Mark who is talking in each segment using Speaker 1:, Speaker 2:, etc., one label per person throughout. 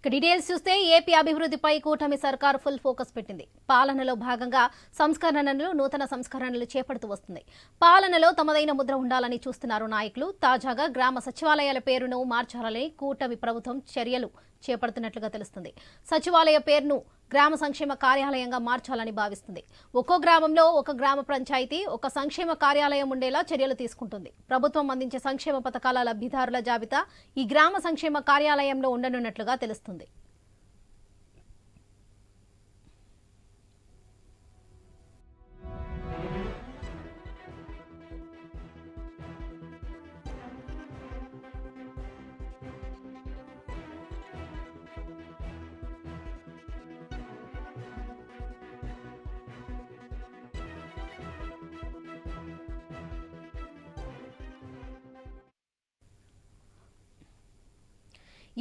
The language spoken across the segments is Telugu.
Speaker 1: ఇక డీటెయిల్స్ చూస్తే ఏపీ అభివృద్ధిపై కూటమి సర్కార్ ఫుల్ ఫోకస్ పెట్టింది. పాలనలో భాగంగా సంస్కరణలు నూతన సంస్కరణలు చేపడుతూ వస్తుంది. పాలనలో తమదైన ముద్ర ఉండాలని చూస్తున్నారు నాయకులు. తాజాగా గ్రామ సచివాలయాల పేరును మార్చాలని కూటమి ప్రభుత్వం చర్యలు చేపడుతున్నట్లుగా తెలుస్తుంది. సచివాలయ పేరును గ్రామ సంక్షేమ కార్యాలయంగా మార్చాలని భావిస్తుంది. ఒక్కో గ్రామంలో ఒక గ్రామ పంచాయతీ ఒక సంక్షేమ కార్యాలయం ఉండేలా చర్యలు తీసుకుంటుంది. ప్రభుత్వం అందించే సంక్షేమ పథకాల లబ్ధిదారుల జాబితా ఈ గ్రామ సంక్షేమ కార్యాలయంలో ఉండనున్నట్లుగా తెలుస్తుంది.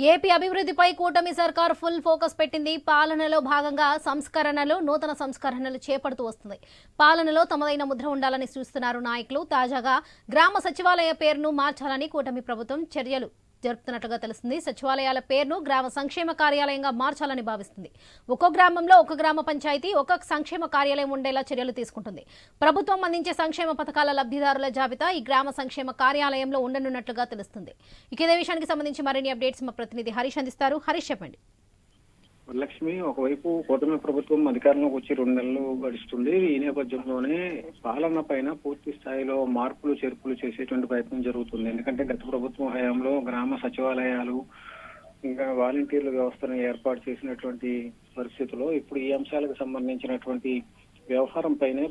Speaker 1: ఏపీ అభివృద్ధిపై కూటమి సర్కార్ ఫుల్ ఫోకస్ పెట్టింది. పాలనలో భాగంగా సంస్కరణలు నూతన సంస్కరణలు చేపడుతూ వస్తుంది. పాలనలో తమదైన ముద్ర ఉండాలని చూస్తున్నారు నాయకులు. తాజాగా గ్రామ సచివాలయ పేరును మార్చాలని కూటమి ప్రభుత్వం చర్యలు జరుపుతున్నట్లుగా తెలుస్తుంది. సచివాలయాల పేరును గ్రామ సంక్షేమ కార్యాలయంగా మార్చాలని భావిస్తుంది. ఒక్కో గ్రామంలో ఒక గ్రామ పంచాయతీ ఒక సంక్షేమ కార్యాలయం ఉండేలా చర్యలు తీసుకుంటుంది. ప్రభుత్వం అందించే సంక్షేమ పథకాల లబ్ధిదారుల జాబితా ఈ గ్రామ సంక్షేమ కార్యాలయంలో ఉండనున్నట్లుగా తెలుస్తుంది. ఇక ఇదే విషయానికి సంబంధించి మరిన్ని అప్డేట్స్ మా ప్రతినిధి హరీష్ అందిస్తారు. హరీష్ చెప్పండి.
Speaker 2: వరలక్ష్మి ఒకవైపు కూటమి ప్రభుత్వం అధికారంలోకి వచ్చి రెండు నెలలు గడుస్తుంది. ఈ నేపథ్యంలోనే పాలన పైన పూర్తి స్థాయిలో మార్పులు చేర్పులు చేసేటువంటి ప్రయత్నం జరుగుతుంది. ఎందుకంటే గత ప్రభుత్వం హయాంలో గ్రామ సచివాలయాలు ఇంకా వాలంటీర్ల వ్యవస్థను ఏర్పాటు చేసినటువంటి పరిస్థితిలో ఇప్పుడు ఈ అంశాలకు సంబంధించినటువంటి వ్యవహారం పైనే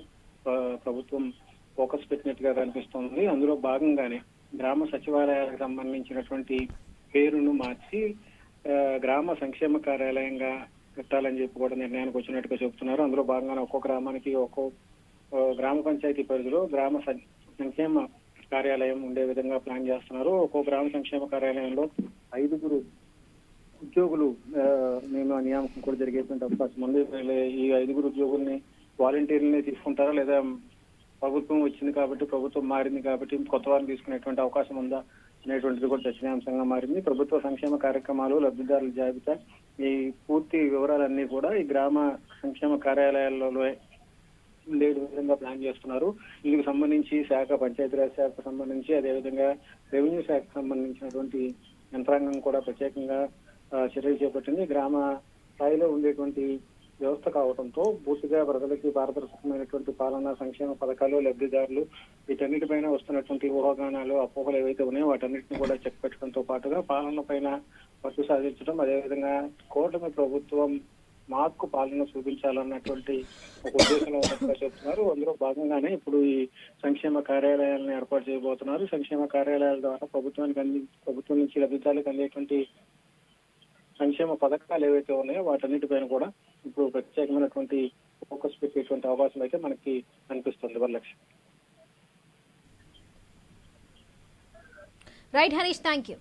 Speaker 2: ప్రభుత్వం ఫోకస్ పెట్టినట్టుగా కనిపిస్తోంది. అందులో భాగంగానే గ్రామ సచివాలయాలకు సంబంధించినటువంటి పేరును మార్చి గ్రామ సంక్షేమ కార్యాలయంగా పెట్టాలని చెప్పి కూడా నిర్ణయానికి వచ్చినట్టుగా చెబుతున్నారు. అందులో భాగంగానే ఒక్కో గ్రామానికి ఒక్కో గ్రామ పంచాయతీ పరిధిలో గ్రామ సం- సంక్షేమ కార్యాలయం ఉండే విధంగా ప్లాన్ చేస్తున్నారు. ఒక్కో గ్రామ సంక్షేమ కార్యాలయంలో ఐదుగురు ఉద్యోగులు మేము నియామకం కూడా జరిగేటువంటి అవకాశం ఉంది. ఈ ఐదుగురు ఉద్యోగుల్ని వాలంటీర్లని తీసుకుంటారా లేదా ప్రభుత్వం వచ్చింది కాబట్టి ప్రభుత్వం మారింది కాబట్టి కొత్త వారిని తీసుకునేటువంటి అవకాశం ఉందా? అనేటువంటిది కూడా చర్చనీయాంశంగా మారింది. ప్రభుత్వ సంక్షేమ కార్యక్రమాలు లబ్ధిదారుల జాబితా ఈ పూర్తి వివరాలన్నీ కూడా ఈ గ్రామ సంక్షేమ కార్యాలయాల్లో లేని విధంగా ప్లాన్ చేస్తున్నారు. ఇందుకు సంబంధించి శాఖ పంచాయతీరాజ్ శాఖకు సంబంధించి అదేవిధంగా రెవెన్యూ శాఖకు సంబంధించినటువంటి యంత్రాంగం కూడా ప్రత్యేకంగా చర్యలు చేపట్టింది. గ్రామ స్థాయిలో ఉండేటువంటి వ్యవస్థ కావడంతో పూర్తిగా ప్రజలకి పారదర్శకమైనటువంటి పాలన సంక్షేమ పథకాలు లబ్ధిదారులు వీటన్నిటిపైన వస్తున్నటువంటి ఊహాగానాలు అపోహలు ఏవైతే ఉన్నాయో వాటన్నిటిని కూడా చెక్ పెట్టడంతో పాటుగా పాలన పైన పట్టు సాధించడం అదేవిధంగా కూటమి ప్రభుత్వం మాకు పాలన చూపించాలన్నటువంటి ఒక ఉద్దేశంలో చెప్తున్నారు. అందులో భాగంగానే ఇప్పుడు ఈ సంక్షేమ కార్యాలయాలను ఏర్పాటు చేయబోతున్నారు. సంక్షేమ కార్యాలయాల ద్వారా ప్రభుత్వానికి అంది ప్రభుత్వం నుంచి లబ్ధిదారులకు అందేటువంటి సంక్షేమ పథకాలు ఏవైతే ఉన్నాయో వాటన్నిటిపైన కూడా ఇప్పుడు ప్రత్యేకమైనటువంటి ఫోకస్ పెట్టేటువంటి అవకాశం అయితే మనకి అనిపిస్తుంది Varalakshmi.
Speaker 1: Right Harish thank you